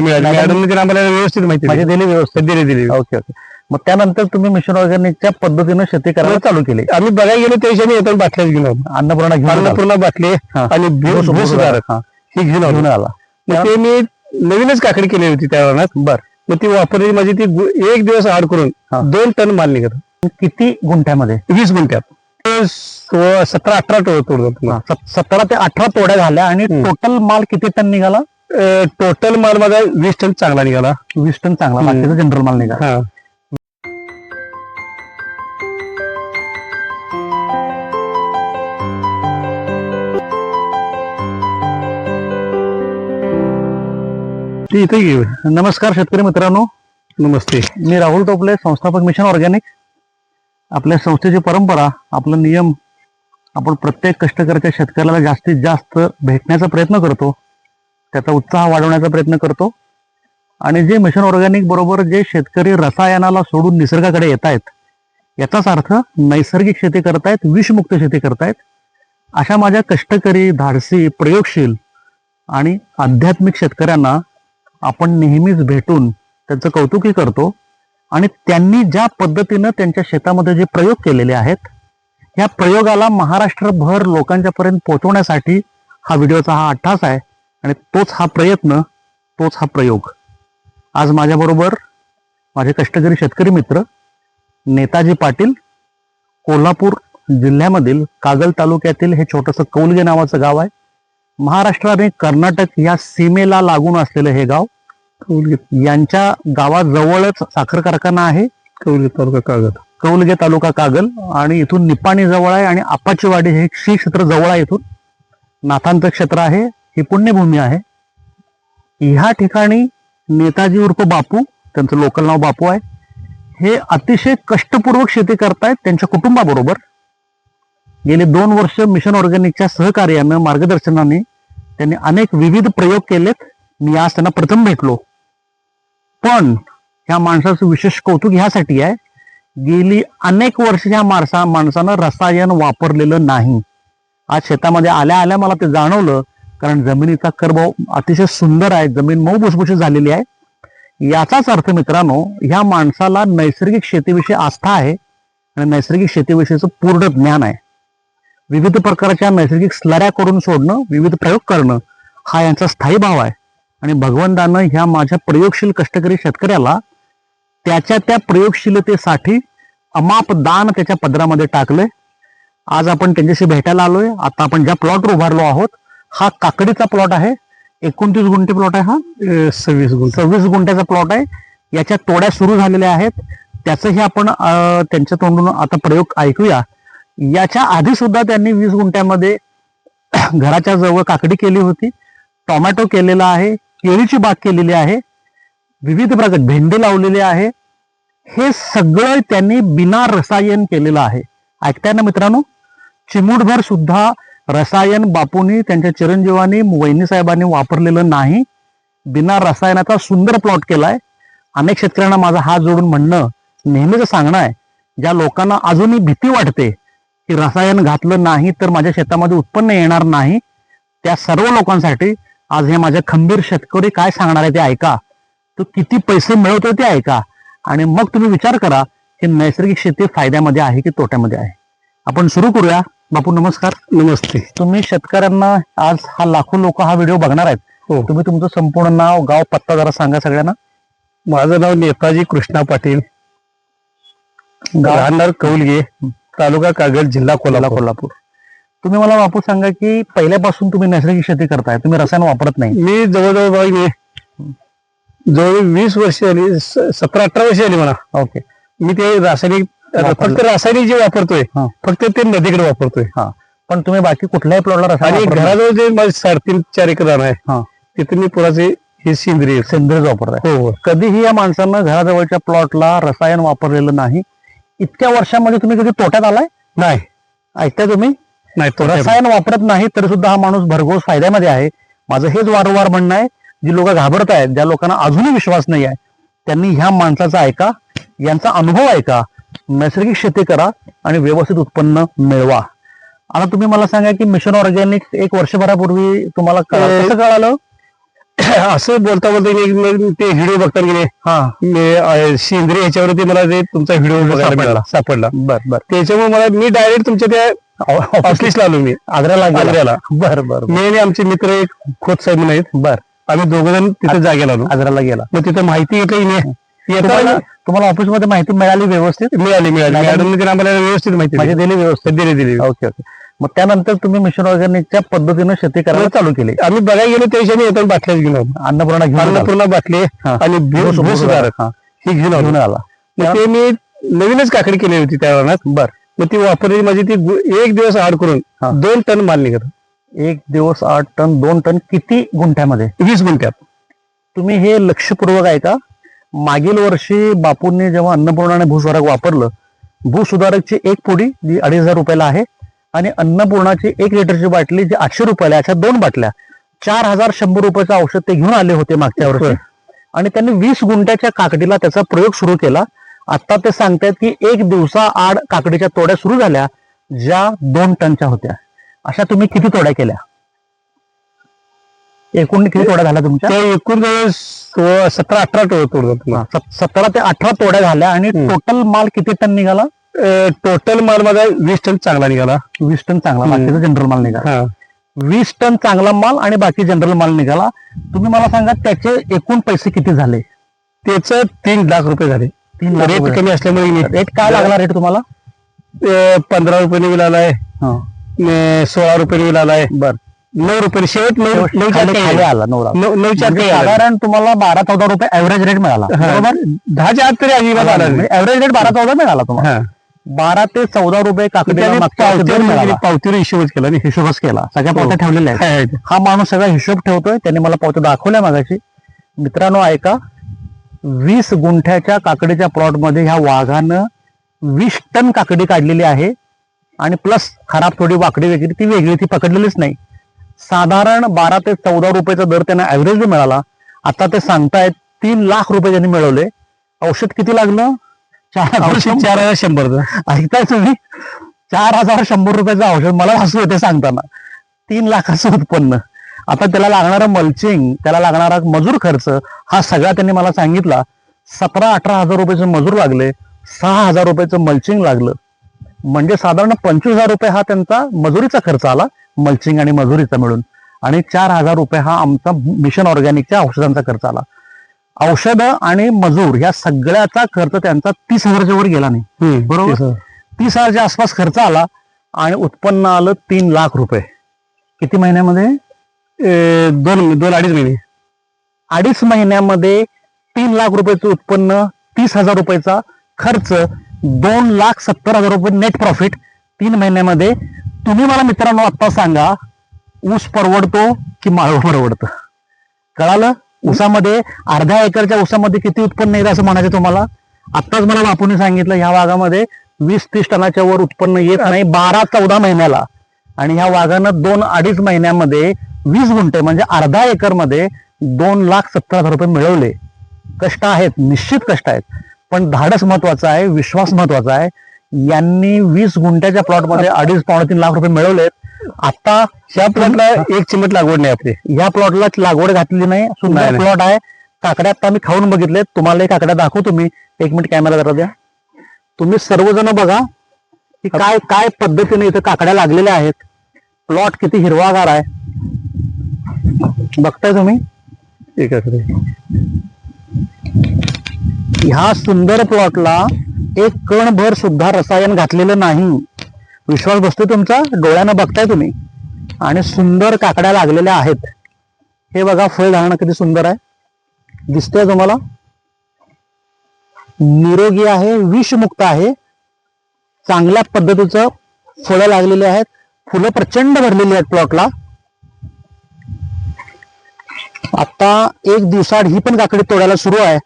मॅडमने आम्हाला व्यवस्थित माहिती म्हणजे दिली. व्यवस्थित. दिली दिली. Okay okay. मग त्यानंतर तुम्ही मिशन ऑर्गॅनिकच्या पद्धतीनं शेती करायला चालू केली. आम्ही बघायला गेलो त्या दिवशी येताना बाटल्याच घेऊन आलो. अन्नपूर्णा घेऊन. अन्नपूर्णा बाटली. आणि भूसुधारक हा. घेऊन घेऊन आलो. मग ते मी नवीनच काकडी केली होती त्या रानात बर. मग ती वापरली माझी ती एक दिवस आड करून. दोन टन माल निघत किती गुंठ्यामध्ये? वीस गुंठ्यात. सतरा अठरा सत- सतरा ते अठरा तोड्या झाल्या आणि. टोटल माल किती टन निघाला? टोटल माल माझा वीस टन चांगला निघाला. वीस टन चांगला. बाकीचा जनरल माल निघाला. हा. इथे घेऊ नमस्कार शेतकरी मित्रांनो. नमस्ते. मी राहुल टोपले संस्थापक मिशन ऑर्गॅनिक. आपल्या संस्थेची परंपरा आपला नियम आपण प्रत्येक कष्टकऱ्याच्या शेतकऱ्याला जास्तीत जास्त भेटण्याचा प्रयत्न करतो. त्याचा उत्साह वाढवण्याचा प्रयत्न करतो. आणि जे मिशन ऑर्गॅनिक बरोबर जे शेतकरी रसायनाला सोडून निसर्गाकडे येत आहेत याचाच अर्थ नैसर्गिक शेती करतायत विषमुक्त शेती करतायत. अशा माझ्या कष्टकरी धाडसी प्रयोगशील आणि आध्यात्मिक शेतकऱ्यांना आपण नेहमीच भेटून त्यांचं कौतुकही करतो आणि त्यांनी ज्या पद्धतीनं त्यांच्या शेतामध्ये जे प्रयोग केलेले आहेत या प्रयोगाला महाराष्ट्रभर लोकांच्या पर्यंत पोहोचवण्यासाठी हा व्हिडिओचा हा अट्टास आहे. आणि तोच हा प्रयत्न तोच हा प्रयोग. आज माझ्याबरोबर माझे कष्टकरी शेतकरी मित्र नेताजी पाटील कोल्हापूर जिल्ह्यामधील कागल तालुक्यातील हे छोटंसं कौलगे नावाचं गाव आहे. महाराष्ट्र आणि कर्नाटक या सीमेला लागून असलेलं हे गाव कौलगी. यांच्या गावाजवळच साखर कारखाना आहे. कौलगी तालुका कागद कौलगे तालुका कागल आणि इथून निपाणी जवळ आहे आणि आपाचीवाडी हे श्री क्षेत्र जवळ आहे इथून. नाथांत क्षेत्र आहे. ही पुण्यभूमी आहे. ह्या ठिकाणी नेताजी उर्फ बापू त्यांचं लोकल नाव बापू आहे. हे अतिशय कष्टपूर्वक शेती करतायत त्यांच्या कुटुंबाबरोबर. गेले दोन वर्ष मिशन ऑर्गॅनिकच्या सहकार्यानं मार्गदर्शनाने त्यांनी अनेक विविध प्रयोग केलेत. मी आज त्यांना प्रथम भेटलो. पण ह्या माणसाचं विशेष कौतुक ह्यासाठी आहे. गेली अनेक वर्ष ह्या माणसा माणसानं रसायन वापरलेलं नाही. आज शेतामध्ये आल्या आल्या मला ते जाणवलं कारण जमिनीचा कर्भाव अतिशय सुंदर आहे जमीन मऊ भुसभुशीत झालेली आहे. याचाच अर्थ मित्रांनो ह्या माणसाला नैसर्गिक शेतीविषयी आस्था आहे आणि नैसर्गिक शेतीविषयीचं पूर्ण ज्ञान आहे. विविध प्रकारच्या नैसर्गिक स्लऱ्या करून सोडणं विविध प्रयोग करणं हा यांचा स्थायी भाव आहे. आणि भगवंतानं ह्या माझ्या प्रयोगशील कष्टकरी शेतकऱ्याला त्याच्या त्या प्रयोगशीलतेसाठी अमाप दान त्याच्या पदरामध्ये टाकलंय. आज आपण त्यांच्याशी भेटायला आलोय. आता आपण ज्या प्लॉटवर उभारलो आहोत हा काकडीचा प्लॉट आहे. एकोणतीस गुंठे प्लॉट आहे हा. सव्वीस गुंठ. सव्वीस गुंठ्याचा प्लॉट आहे. याच्या तोड्या सुरू झालेल्या आहेत. त्याचंही आपण त्यांच्या तोंडून आता प्रयोग ऐकूया. याच्या आधी सुद्धा त्यांनी वीस गुंठ्यामध्ये घराच्या जवळ काकडी केली होती. टोमॅटो केलेला आहे. केळीची बाग केलेली आहे. विविध प्रकार भेंडी लावलेली आहे. हे सगळं त्यांनी बिना रसायन केलेलं आहे. ऐकताय ना मित्रांनो? चिमूटभर सुद्धा रसायन बापूंनी त्यांच्या चिरंजीवानी वहिनी साहेबांनी वापरलेलं नाही. बिना रसायनाचा सुंदर प्लॉट केलाय. अनेक शेतकऱ्यांना माझा हात जोडून म्हणणं नेहमीच सांगणं आहे. ज्या लोकांना अजूनही भीती वाटते की रसायन घातलं नाही तर माझ्या शेतामध्ये उत्पन्न येणार नाही त्या सर्व लोकांसाठी आज हे माझ्या खंबीर शेतकरी काय सांगणार आहे ते ऐका. तो किती पैसे मिळवतो ते ऐका. आणि मग तुम्ही विचार करा की नैसर्गिक शेती फायद्यामध्ये आहे की तोट्यामध्ये आहे? आपण सुरू करूया. बापू नमस्कार. नमस्ते. तुम्ही शेतकऱ्यांना आज हा लाखो लोक हा व्हिडिओ बघणार आहेत. हो. तुम्ही तुमचं संपूर्ण नाव गाव पत्ता जरा सांगा सगळ्यांना. माझं नाव नेताजी कृष्णा पाटील. राहणार कौलगे तालुका कागद जिल्हा कोल्हा कोल्हापूर. तुम्ही मला बापू सांगा की पहिल्यापासून तुम्ही नैसर्गिक शेती करताय. तुम्ही रसायन वापरत नाही. मी जवळजवळ बघ मी जवळ वीस वर्ष आली सतरा अठरा वर्ष आली मला ओके. मी ते रासायनिक. फक्त रासायनिक जे वापरतोय. फक्त ते नदीकडे वापरतोय. पण तुम्ही बाकी कुठल्याही प्लॉटला रसायन आणि वापरत नाही. घराजवळ जे माझे साडेतीन चार एकर रान हा. आहे तिथे मी पुराचे हे सेंद्रिय सेंद्रिय वापरताय. हो हो. कधीही या माणसानं घराजवळच्या प्लॉटला रसायन वापरलेलं नाही. इतक्या वर्षामध्ये तुम्ही कधी तोट्यात आलाय? नाही. ऐकताय तुम्ही? नाही तो रसायन वापरत नाही तरी सुद्धा हा माणूस भरघोस फायद्यामध्ये आहे. माझं हेच वारंवार म्हणणं आहे जी लोक घाबरत आहेत ज्या लोकांना अजूनही विश्वास नाही आहे त्यांनी ह्या माणसाचा ऐका यांचा अनुभव ऐका. नैसर्गिक शेती करा आणि व्यवस्थित उत्पन्न मिळवा. आता तुम्ही मला सांगा की मिशन ऑर्गॅनिक एक वर्षभरापूर्वी तुम्हाला कसं कळालं? असं बोलता बोलता ते व्हिडिओ बघताना गेले. हा. सेंद्रिय ह्याच्यावरती मला ते तुमचा व्हिडिओ बघायला. मिळाला. सापडला. बर बर. त्याच्यामुळे मला मी डायरेक्ट तुमच्या त्या ऑफिसला आलो मी. आग्र्याला आग्र्याला. बर बर मी आमचे मित्र एक खोत साहेब आहेत बर. आम्ही दोघ जण तिथे जागेला आलो. आग्र्याला गेला. मग तिथे माहिती घेतली नाही येताना तुम्हाला ऑफिसमध्ये माहिती मिळाली व्यवस्थित? मिळाली मिळाली. आम्हाला व्यवस्थित माहिती म्हणजे दिली. व्यवस्थित. दिली दिली. Okay okay. मग त्यानंतर तुम्ही मिशन ऑर्गॅनिकच्या पद्धतीनं शेती करायला चालू केली. आम्ही बघायला गेलो त्या दिवशी येताना बाटल्याच घेऊन आलो. अन्नपूर्णा घेऊन. अन्नपूर्णा बाटले हा. आणि भूस- भूसुधारक हा. ही घेऊन आलो. घेऊन आला. मग ते मी नवीनच काकडी केली होती त्या वरणात बर. मग ती वापरली माझी ती एक दिवस आड करून हा. दोन टन माल निघत एक दिवस आठ टन दोन टन किती गुंठ्यामध्ये? वीस गुंठ्यात. तुम्ही हे लक्षपूर्वक आहे का मागील वर्षी बापूंनी जेव्हा अन्नपूर्णा आणि भूसुधारक वापरलं भूसुधारकची एक पुडी जी अडीच हजार रुपयाला आहे आणि अन्नपूर्णाची एक लिटरची बाटली जी आठशे रुपयाला अशा दोन बाटल्या चार हजार शंभर रुपयाचं औषध ते घेऊन आले होते मागच्या वर्षी. आणि त्यांनी वीस गुंठ्याच्या काकडीला त्याचा प्रयोग सुरू केला. आता ते सांगतायत की एक दिवसा आड काकडीच्या तोड्या सुरू झाल्या ज्या दोन टनच्या होत्या. अशा तुम्ही किती तोड्या केल्या? एकूण किती तोड्या झाल्या तुमच्या? एकूण जवळ सोळा- सतरा अठरा हा, सत- सतरा ते अठरा तोड्या झाल्या आणि हम्म. टोटल माल किती टन निघाला? टोटल माल माझा वीस टन चांगला निघाला. वीस टन चांगला हम्म. बाकीचा जनरल माल निघाला. हा. वीस टन चांगला माल आणि बाकी जनरल माल निघाला. तुम्ही मला सांगा त्याचे एकूण पैसे किती झाले? त्याच तीन लाख रुपये झाले. तीन लाख रेट रुपये. कमी असल्यामुळे रेट काय लागला रेट तुम्हाला? पंधरा रुपये अं, सोळा रुपये आलाय बर. नऊ रुपये शेवट नऊ नऊ आला म्हणजे. साधारण तुम्हाला बारा चौदा रुपये ऍव्हरेज रेट मिळाला. हा. बरोबर? दहाच्या आत तरी अजिबात आला. ऍव्हरेज रेट बारा चौदा मिळाला तुम्हाला. हा. बारा ते चौदा रुपये काकडीला पावतीवर मिळाला म्हणजे पावतीवर हिशोबच केला नाही हिशोबच केला. सगळ्या पावत्या ठेवलेल्या आहेत? हा माणूस सगळा हिशोब ठेवतोय. त्यांनी मला पावत्या दाखवल्या मागाशी. मित्रांनो ऐका. वीस गुंठ्याच्या काकडीच्या प्लॉटमध्ये ह्या वाघानं वीस टन काकडी काढलेली आहे. आणि प्लस खराब थोडी वाकडी वगैरे ती वेगळी ती पकडलेलीच नाही. साधारण बारा ते चौदा रुपयाचा दर त्यांना ऍव्हरेज मिळाला आता ते सांगतायत तीन लाख रुपये त्यांनी मिळवले. औषध किती लागलं? औषध. चार हजार शंभर ऐकताय तुम्ही? चार हजार शंभर रुपयाचं औषध मला हसू होते सांगताना. तीन लाखाचं उत्पन्न. आता त्याला लागणारं मल्चिंग त्याला लागणारा मजूर खर्च हा सगळा त्यांनी मला सांगितला. सतरा अठरा हजार रुपयाचं मजूर लागले सहा हजार रुपयाचं मल्चिंग लागलं. म्हणजे साधारण पंचवीस हजार रुपये हा त्यांचा मजुरीचा खर्च आला. मल्चिंग आणि मजुरीचा मिळून. आणि चार हजार रुपये हा आमचा मिशन ऑर्गॅनिकच्या औषधांचा खर्च आला. औषधं आणि मजूर या सगळ्याचा खर्च त्यांचा तीस हजाराच्या वर गेला नाही. बरोबर. बरोबर तीस हजारच्या आसपास खर्च आला आणि उत्पन्न आलं तीन लाख रुपये. किती महिन्यामध्ये? दोन दोन अडीच महिने. अडीच महिन्यामध्ये तीन लाख रुपयाचं उत्पन्न तीस हजार रुपयाचा खर्च दोन लाख सत्तर हजार रुपये नेट प्रॉफिट तीन महिन्यामध्ये तुम्ही मला मित्रांनो आता सांगा ऊस परवडतो की माळव परवडतं? कळालं? ऊसामध्ये अर्ध्या एकरच्या ऊसामध्ये किती उत्पन्न येतं असं म्हणायचं तुम्हाला? आत्ताच मला बापूने सांगितलं ह्या वाघामध्ये वीस तीस टनाच्या वर उत्पन्न येत नाही बारा चौदा महिन्याला. आणि ह्या वाघानं दोन अडीच महिन्यामध्ये वीस गुंठे म्हणजे अर्धा एकरमध्ये दोन लाख सत्तर हजार रुपये मिळवले. कष्ट आहेत निश्चित कष्ट आहेत. पण धाडस महत्वाचं आहे विश्वास महत्त्वाचा आहे. यांनी वीस गुंठ्याच्या प्लॉटमध्ये अडीच पावणे तीन लाख रुपये मिळवलेत. आता ह्या प्लॉटला एक चिमट लागवड नाही आपली. या प्लॉटला लागवड घातलेली नाही सुंदर. प्लॉट आहे. काकड्या आता मी खाऊन बघितले तुम्हाला काकड्या दाखवतो मी. एक मिनिट कॅमेरा जरा द्या. तुम्ही सर्वजण बघा की काय काय पद्धतीने इथं काकड्या लागलेल्या आहेत. प्लॉट किती हिरवागार आहे. बघताय तुम्ही? ह्या सुंदर प्लॉटला एक कणभर सुद्धा रसायन घातलेलं नाही. विश्वास बसतो तुमचा? डोळ्यानं बघताय तुम्ही. आणि सुंदर काकड्या लागलेल्या आहेत. हे बघा फळ धारणं किती सुंदर आहे. दिसतंय तुम्हाला? निरोगी आहे विषमुक्त आहे. चांगल्या पद्धतीचं फळं लागलेली आहेत. फुलं प्रचंड भरलेली आहेत प्लॉटला. आता एक दिवसाआड ही पण काकडी तोडायला सुरू आहे.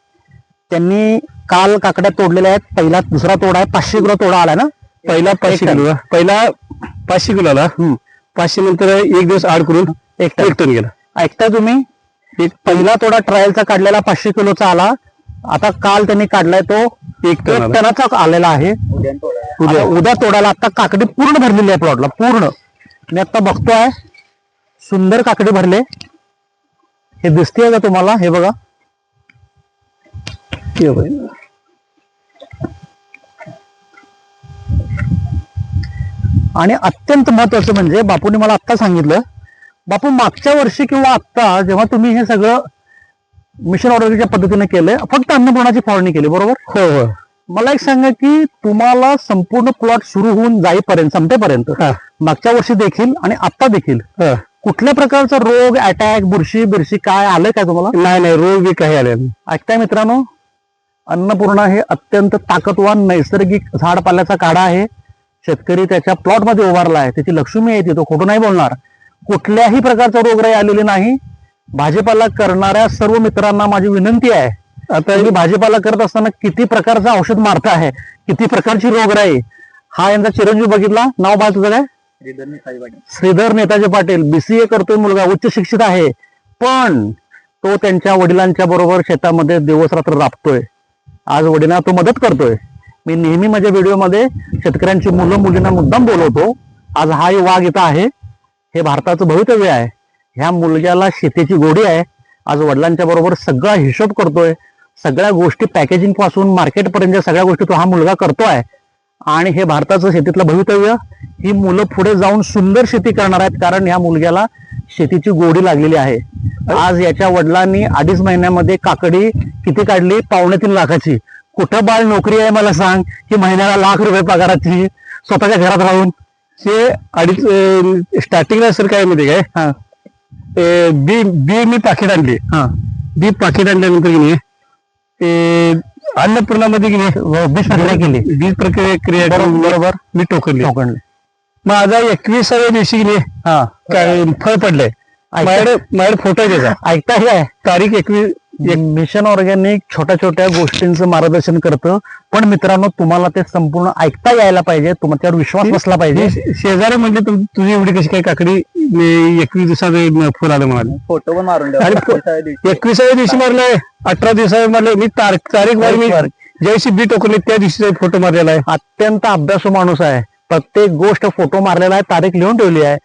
त्यांनी काल काकड्या तोडलेल्या आहेत. पहिला दुसरा तोडा आहे. पाचशे किलो तोडा आलाय ना? पहिला पाचशे. किलो. पहिला पाचशे किलो आला. पाचशे नंतर एक दिवस आड करून एक टन. एक टन गेला. ऐकताय तुम्ही? एक पहिला तोडा ट्रायलचा काढलेला पाचशे किलोचा आला. आता काल त्यांनी काढलाय तो एक टन एक आला. टनाचा आलेला आहे. आता उद्या. तोडायला आता काकडी पूर्ण भरलेली आहे प्लॉटला पूर्ण. मी आता बघतोय. सुंदर काकडी भरले. हे दिसतेय का तुम्हाला? हे बघा हे बघ. आणि अत्यंत महत्वाचं म्हणजे बापूने मला आत्ता सांगितलं बापू मागच्या वर्षी किंवा आत्ता जेव्हा तुम्ही हे सगळं मिशन ऑर्डरच्या पद्धतीने केलंय फक्त अन्नपूर्णाची फवारणी केली बरोबर हो हो मला एक सांगा की तुम्हाला संपूर्ण प्लॉट सुरू होऊन जाईपर्यंत संपेपर्यंत. मागच्या वर्षी देखील आणि आता देखील. कुठल्या प्रकारचा रोग अटॅक बुरशी बिरशी काय आलंय काय तुम्हाला नाही नाही रोग बी काही आले. ऐकताय मित्रांनो अन्नपूर्णा हे अत्यंत ताकदवान नैसर्गिक झाड पाल्याचा काढा आहे शेतकरी त्याच्या प्लॉटमध्ये उभारला आहे. त्याची लक्ष्मी आहे ती. तो खोटं नाही बोलणार. कुठल्याही प्रकारचा रोगराई आलेली नाही. भाजीपाला करणाऱ्या सर्व मित्रांना माझी विनंती आहे. आता तुम्ही भाजीपाला करत असताना किती प्रकारचं औषध मारता आहे? किती प्रकारची रोगराई? हा यांचा चिरंजीव बघितला. नाव बाळ तुझं काय? श्रीधर नेताजी पाटील. बीसीए करतोय मुलगा. उच्च शिक्षित आहे. पण तो त्यांच्या वडिलांच्या बरोबर शेतामध्ये दिवस रात्र राबतोय. आज वडिलांना तो मदत करतोय. मी नेहमी माझ्या व्हिडिओमध्ये शेतकऱ्यांची मुलं मुलींना मुद्दाम बोलवतो आज हा वाघ इथं आहे. हे भारताचं भवितव्य आहे. ह्या मुलग्याला शेतीची गोडी आहे. आज वडिलांच्या बरोबर सगळा हिशोब करतोय. सगळ्या गोष्टी पॅकेजिंगपासून मार्केटपर्यंत सगळ्या गोष्टी तो हा मुलगा करतोय. आणि हे भारताचं शेतीतलं भवितव्य ही मुलं पुढे जाऊन सुंदर शेती करणार आहेत कारण ह्या मुलग्याला शेतीची गोडी लागलेली आहे. आज याच्या वडिलांनी अडीच महिन्यामध्ये काकडी किती काढली? पावणे तीन लाखाची. कुठं बाळ नोकरी आहे मला सांग. की महिन्याला लाख रुपये पगाराची स्वतःच्या घरात राहून. हे अडीच स्टार्टिंगला सर काय माहिती काय? हा. ए, बी बी मी पाकिट आणली. हा. बी पाकिट आणल्यानंतर की नाही ते अन्नपूर्णामध्ये की नाही बीज प्रक्रिया केली. बीज प्रक्रिया क्रिया बरोबर मी टोकनली ठोकणले माझा एकविसाव्या दिवशी की नाही हा. काय फळ पडलंय. माझ्याकडे माझ्याकडे फोटो आहे त्याचा. ऐकताय काय? तारीख एकवीस मिशन ऑर्गॅनिक छोट्या छोट्या गोष्टींचं मार्गदर्शन करतं. पण मित्रांनो तुम्हाला ते संपूर्ण ऐकता यायला पाहिजे. तुमच्यावर विश्वास बसला पाहिजे. शेजारी म्हणजे तुझी एवढी कशी काय काकडी? मी एकवीस दिवसाचं फुल आलं म्हणाले. फोटो पण मारून एकविसाव्या दिवशी. मारलंय. अठरा दिवसाव्या मारले मी तारीख तारीख वार मी तारीख ज्या दिवशी बी टोकले त्या दिवशी फोटो मारलेला आहे. अत्यंत अभ्यासू माणूस आहे. प्रत्येक गोष्ट फोटो मारलेला आहे. तारीख लिहून ठेवली आहे.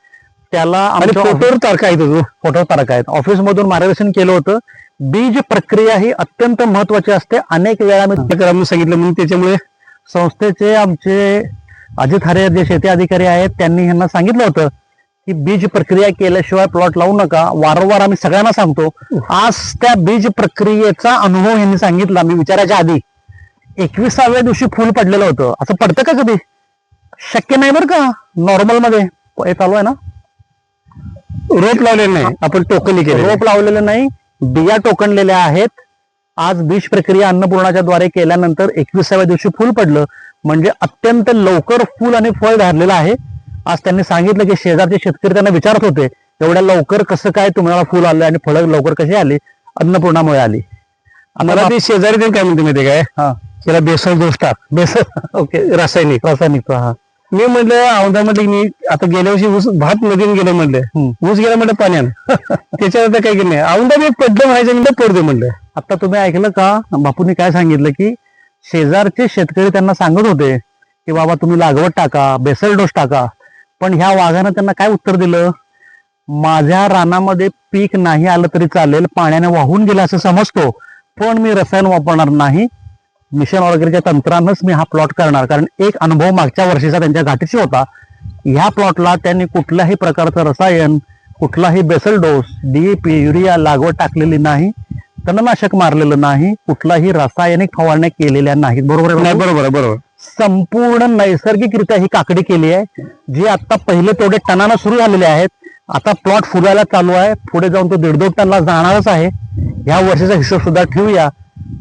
त्याला फोटोवर तारखा आहे तुझं फोटो तारक आहेत. ऑफिस मधून मार्गदर्शन केलं होतं. बीज प्रक्रिया ही अत्यंत महत्वाची असते. अनेक वेळा मी सांगितलं म्हणून त्याच्यामुळे संस्थेचे आमचे अजित हरे जे शेती अधिकारी आहेत त्यांनी यांना सांगितलं होतं की बीज प्रक्रिया केल्याशिवाय प्लॉट लावू नका. वारंवार आम्ही सगळ्यांना सांगतो. आज त्या बीज प्रक्रियेचा अनुभव यांनी सांगितला. मी विचारायच्या आधी एकविसाव्या दिवशी फुल पडलेलं होतं. असं पडतं का कधी? शक्य नाही बरं का? नॉर्मलमध्ये. हे चालू आहे ना? रोप लावलेलं नाही. आपण टोकनी केलं रोप लावलेलं नाही. बिया टोकणलेल्या आहेत. आज बीज प्रक्रिया अन्नपूर्णाच्या द्वारे केल्यानंतर एकविसाव्या दिवशी फुल पडलं. म्हणजे अत्यंत लवकर फुल आणि फळ धारलेलं आहे. आज त्यांनी सांगितलं की शेजारचे शेतकरी त्यांना विचारत होते एवढ्या लवकर कसं काय तुम्हाला फुल आलं आणि फळं लवकर कशी आली? अन्नपूर्णामुळे आली. मला ते शेजारी काय म्हणते माहिती काय? हा. त्याला बेसल दोष टाक बेसन ओके. रासायनिक. रासायनिक हा. मी म्हटलं औंधा म्हटलं मी आता गेल्या वर्षी ऊस भात नदीने गेलं म्हणलं. ऊस गेला म्हटलं पाण्यानं. त्याच्यानंतर काही की नाही. औंधा मी पडलं म्हणायचं म्हणलं पडते म्हणलं. आता तुम्ही ऐकलं का? बापूंनी काय सांगितलं की शेजारचे शेतकरी त्यांना सांगत होते की बाबा तुम्ही लागवड टाका बेसल डोस टाका. पण ह्या वाघानं त्यांना काय उत्तर दिलं? माझ्या रानामध्ये पीक नाही आलं तरी चालेल पाण्याने वाहून गेलं असं समजतो पण मी रसायन वापरणार नाही मिशन ऑर्गॅनिकच्या तंत्रानंच मी हा प्लॉट करणार. कारण एक अनुभव मागच्या वर्षीचा त्यांच्या घाटीशी होता. ह्या प्लॉटला त्यांनी कुठल्याही प्रकारचं रसायन कुठलाही बेसल डोस डीएपी युरिया लागवड टाकलेली नाही. तणनाशक मारलेलं नाही. कुठलाही रासायनिक फवारण्या केलेल्या नाहीत. बरोबर आहे नाही? बरोबर बरोबर. संपूर्ण नैसर्गिकरित्या ही काकडी केली आहे. जी आता पहिले तेवढे टनानं सुरू झालेले आहेत. आता प्लॉट फुगायला चालू आहे. पुढे जाऊन तो दीड दोन टनला जाणारच आहे. ह्या वर्षीचा हिशोब सुद्धा ठेवूया.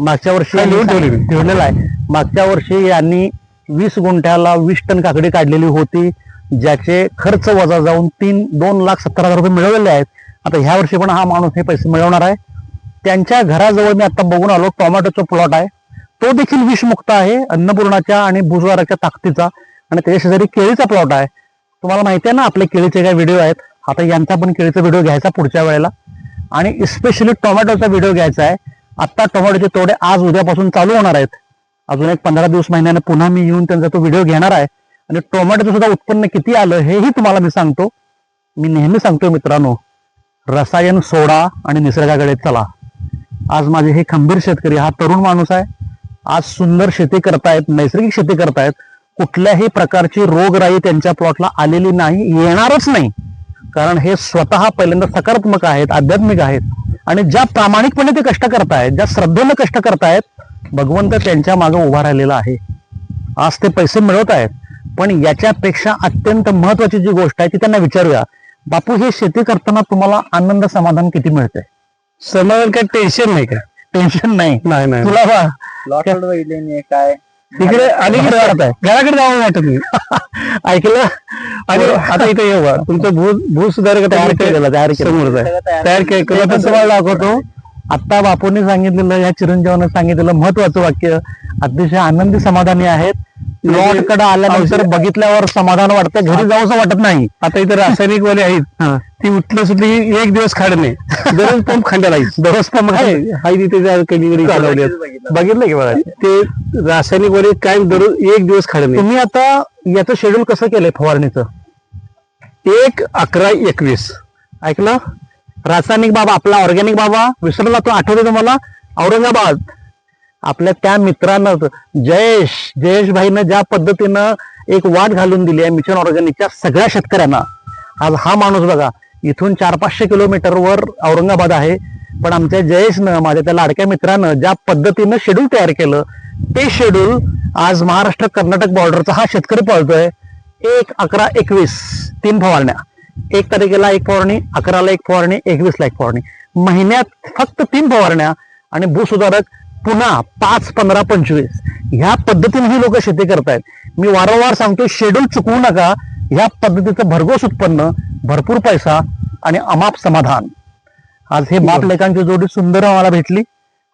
मागच्या वर्षी लिहून ठेवलेली. ठेवलेला आहे. मागच्या वर्षी यांनी वीस गुंठ्याला वीस टन काकडी काढलेली होती ज्याचे खर्च वजा जाऊन तीन दोन लाख सत्तर हजार रुपये मिळवलेले आहेत. आता ह्या वर्षी पण हा माणूस हे पैसे मिळवणार आहे. त्यांच्या घराजवळ मी आता बघून आलो टोमॅटोचा प्लॉट आहे. तो देखील विषमुक्त आहे अन्नपूर्णाच्या आणि भुजवाराच्या ताकदीचा. आणि त्याच्या शेजारी केळीचा प्लॉट आहे. तुम्हाला माहिती आहे ना आपले केळीचे काय व्हिडिओ आहेत. आता यांचा पण केळीचा व्हिडिओ घ्यायचा पुढच्या वेळेला. आणि स्पेशली टोमॅटोचा व्हिडिओ घ्यायचा आहे. आता टोमॅटोचे तोडे आज उद्यापासून चालू होणार आहेत. अजून एक पंधरा दिवस महिन्याने पुन्हा मी येऊन त्यांचा तो व्हिडिओ घेणार आहे. आणि टोमॅटोचं सुद्धा उत्पन्न किती आलं हेही तुम्हाला मी सांगतो. मी नेहमी सांगतो मित्रांनो रसायन सोडा आणि निसर्गाकडे चला. आज माझे हे खंबीर शेतकरी हा तरुण माणूस आहे. आज सुंदर शेती करतायत नैसर्गिक शेती करतायत. कुठल्याही प्रकारची रोगराई त्यांच्या प्लॉटला आलेली नाही येणारच नाही. कारण हे स्वतः पहिल्यांदा सकारात्मक आहेत आध्यात्मिक आहेत. आणि ज्या प्रामाणिकपणे ते कष्ट करतायत ज्या श्रद्धेनं कष्ट करतायत भगवंत त्यांच्या मागे उभा राहिलेला आहे. आज ते पैसे मिळवत आहेत पण याच्यापेक्षा अत्यंत महत्वाची जी गोष्ट आहे ती त्यांना विचारूया. बापू हे शेती करताना तुम्हाला आनंद समाधान किती मिळते समाधान काय टेन्शन नाही का टेन्शन नाही. नाही नाही तुला काय? तिकडे अलीकडे वाटत आहे घराकडे जावं वाटत नाही. ऐकलं? आणि आता इथे येऊ. तुमचं भू भूसुधारक तयार केलेलं तयार सगळं तयार केलं. पण तुम्हाला दाखवतो? आता बापूंनी सांगितलेलं या चिरंजीवानं सांगितलेलं महत्वाचं वाक्य अतिशय आनंदी समाधानी आहेत. प्लॉटकडे आल्यानंतर बघितल्यावर समाधान वाटतं घरी जाऊसं वाटत नाही. आता इथे रासायनिक वाले आहेत. ती उठलं सुटली एक दिवस खाड नाही दररोज पंप आहे. दररोज आहे. हाय तिथे. बघितलं. बघितलं की बघा. ते रासायनिक वाले काय दररोज एक दिवस खाड नाही तुम्ही आता याचं शेड्यूल कसं केलंय फवारणीचं? एक अकरा एकवीस. ऐकलं? रासायनिक बाबा आपला ऑर्गॅनिक बाबा विसरला तो आठवते तुम्हाला? औरंगाबाद. आपल्या त्या मित्रानं जयेश जयेश भाईनं ज्या पद्धतीनं एक वाट घालून दिली आहे मिशन ऑर्गॅनिकच्या सगळ्या शेतकऱ्यांना. आज हा माणूस बघा इथून चार पाचशे किलोमीटरवर औरंगाबाद आहे. पण आमच्या जयेशनं माझ्या त्या लाडक्या मित्रानं ज्या पद्धतीनं शेड्यूल तयार केलं ते शेड्यूल आज महाराष्ट्र कर्नाटक बॉर्डरचा हा शेतकरी पळतोय. एक अकरा एकवीस तीन फवारण्या. एक तारखेला एक फवारणी अकराला एक फवारणी एकवीसला एक फवारणी महिन्यात फक्त तीन फवारण्या आणि भूसुधारक पुन्हा पाच पंधरा पंचवीस. ह्या पद्धतीने ही लोक शेती करतायत. मी वारंवार सांगतो शेड्यूल चुकवू नका. ह्या पद्धतीचं भरघोस उत्पन्न भरपूर पैसा आणि अमाप समाधान. आज हे बाप लेखांची जोडी सुंदर आम्हाला भेटली.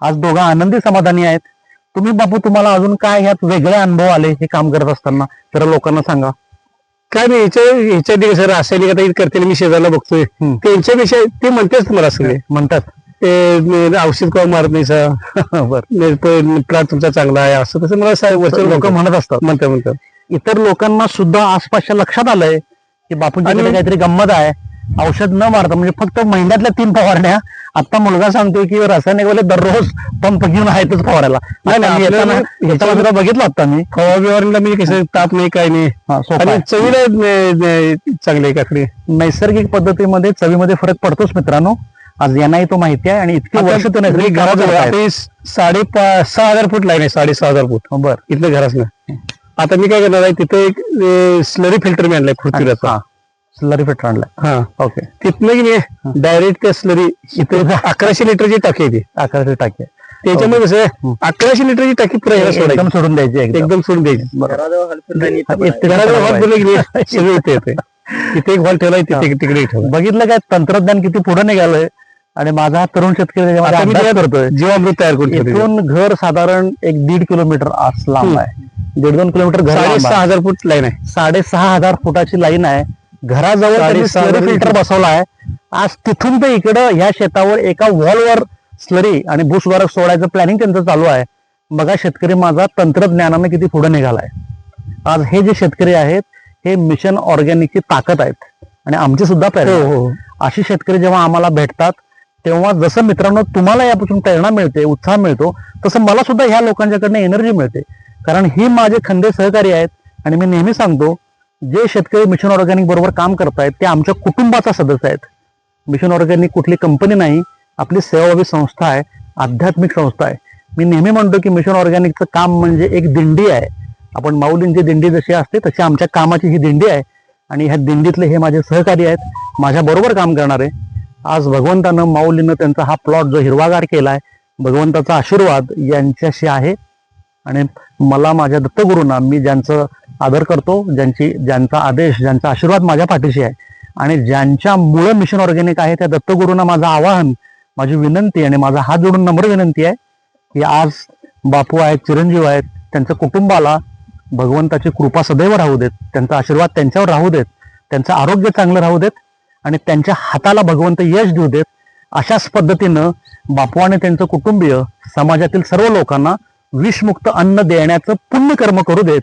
आज दोघं आनंदी समाधानी आहेत. तुम्ही बापू तुम्हाला अजून काय ह्यात वेगळे अनुभव आले हे काम करत असताना? जरा लोकांना सांगा. काय नाही याच्या ह्याच्या दिवस रासायनिक आता करते मी शेजारला बघतोय. त्यांच्यापेक्षा ते म्हणतेच मला सगळे. म्हणतात. ते औषध का मारत नाही सा बर प्लॉट तुमचा चांगला आहे असं तसं मला लोक म्हणत असतात. म्हणतात म्हणतात. इतर लोकांना सुद्धा आसपासच्या लक्षात आलंय की बापूंच्याकडे आणि- काहीतरी गंमत आहे. औषध न मारता म्हणजे फक्त महिन्यातल्या तीन फवारण्या. आता मुलगा सांगतोय की रासायनिकवाले दररोज पंप घेऊन आहेतच फवारायला. नाही, बघितलं आता मी. फवा बिवारीला मी कसं ताप नाही काय नाही. आणि. चवीला चांगले काकडी नैसर्गिक पद्धतीमध्ये चवीमध्ये फरक पडतोच मित्रांनो. आज यांनाही तो माहिती आहे आणि इतके वर्ष तो नैसर्गिक हे साडे सहा हजार फूट लाईन आहे साडे सहा हजार फूट. बर. इथलं घराच आता मी काय करणार आहे तिथे एक स्लरी फिल्टर मी आणलाय पृथ्वीराचा स्लरी फिट आणलाय हा. ओके तिथनं की नाही डायरेक्ट त्या स्लरी इथे अकराशे लिटरची टाकी आहे ती. आकाराची टाकी. आहे. त्याच्यामुळे कसं आहे, अकराशे लिटरची टाकी पुरा ह्याला सोडायची. एकदम सोडून द्यायची एकदम. एकदम सोडून द्यायची. घराजवळ हॉल की नाही सगळं इथे येते तिथे एक हॉल ठेवलाय तिथे तिकडे ठेवला बघितलं काय तंत्रज्ञान किती पुढे निघालंय आणि माझा हा तरुण शेतकरी त्याच्यामध्ये आता मी अभ्यास करतोय. जीवामृत तयार करून ठेवलेलं. इथून घर साधारण एक दीड किलोमीटर आस लांब आहे. दीड दोन किलोमीटर घर लांब साडेसहा आहे. हजार फूट लाईन आहे. साडेसहा हजार फुटाची लाईन आहे. घराजवळ स्लरी फिल्टर. बसवला आहे. आज तिथून ते इकडं ह्या शेतावर एका वॉलवर स्लरी आणि भूसुधारक सोडायचं प्लॅनिंग त्यांचं चालू आहे. बघा शेतकरी माझा तंत्रज्ञानानं किती पुढे निघालाय आज हे जे शेतकरी आहेत हे मिशन ऑर्गॅनिकची ताकद आहेत. आणि आमची सुद्धा प्रेरणा हो. हो. अशी शेतकरी जेव्हा आम्हाला भेटतात तेव्हा जसं मित्रांनो तुम्हाला यापासून प्रेरणा मिळते उत्साह मिळतो तसं मला सुद्धा ह्या लोकांच्याकडनं एनर्जी मिळते. कारण ही माझे खंदे सहकारी आहेत आणि मी नेहमी सांगतो जे शेतकरी मिशन ऑर्गॅनिक बरोबर काम करतायत ते आमच्या कुटुंबाचा सदस्य आहेत. मिशन ऑर्गॅनिक कुठली कंपनी नाही आपली सेवाभावी संस्था आहे आध्यात्मिक संस्था आहे. मी नेहमी म्हणतो की मिशन ऑर्गॅनिकचं काम म्हणजे एक दिंडी आहे. आपण माऊलींची दिंडी जशी असते तशी आमच्या कामाची ही दिंडी आहे. आणि ह्या दिंडीतले हे माझे सहकारी आहेत माझ्या बरोबर काम करणारे. आज भगवंतानं माऊलीनं त्यांचा हा प्लॉट जो हिरवागार केला आहे भगवंताचा आशीर्वाद यांच्याशी आहे. आणि मला माझ्या दत्तगुरूंना मी ज्यांचं आदर करतो ज्यांची ज्यांचा आदेश ज्यांचा आशीर्वाद माझ्या पाठीशी आहे आणि ज्यांच्यामुळे मिशन ऑर्गॅनिक आहे त्या दत्तगुरूंना माझं आवाहन माझी विनंती आणि माझा हात जोडून नम्र विनंती आहे की आज बापू आहेत चिरंजीव आहेत त्यांच्या कुटुंबाला भगवंताची कृपा सदैव राहू देत त्यांचा आशीर्वाद त्यांच्यावर राहू देत त्यांचं आरोग्य चांगलं राहू देत आणि त्यांच्या हाताला भगवंत यश देऊ देत अशाच पद्धतीनं बापू आणि त्यांचं कुटुंबीय समाजातील सर्व लोकांना विषमुक्त अन्न देण्याचं पुण्यकर्म करू देत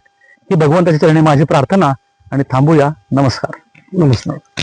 ही भगवंताची चरणी माझी प्रार्थना. आणि थांबूया. नमस्कार. नमस्कार.